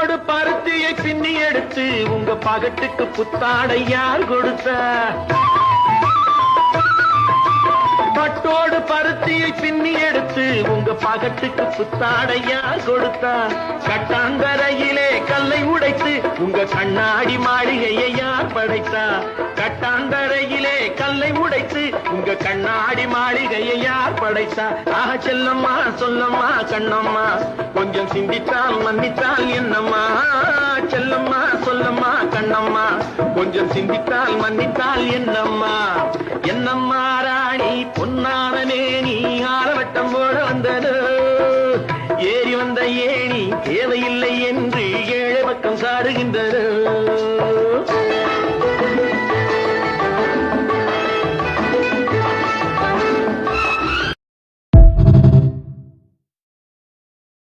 பட்டோடு பருத்தியை பின்னி எடுத்து உங்க பகட்டுக்கு புத்தாடை யார் கொடுத்த? பட்டோடு பருத்தியை பின்னி எடுத்து உங்க பகட்டுக்கு புத்தாடை யார் கொடுத்தா? கட்டாந்தரையிலே கல்லை உடைத்து உங்க கண்ணாடி மாளிகையை யார் படைத்தா? கட்டாந்தரையிலே கல்லை உடைத்து உங்க கண்ணாடி மாளிகையை யார் படைத்தா? ஆக செல்லம்மா சொல்லம்மா கண்ணம்மா கொஞ்சம் சிந்தித்தால் மன்னித்தால் என்ன கொஞ்சம் சிந்தித்தால் மன்னித்தால் என்னம்மா? என்னம்மா ராணி பொன்னானமே நீ? ஆரவட்டம் போட வந்தது. ஏறி வந்த ஏணி தேவையில்லை என்று ஏழை பக்கம் சாருகின்றது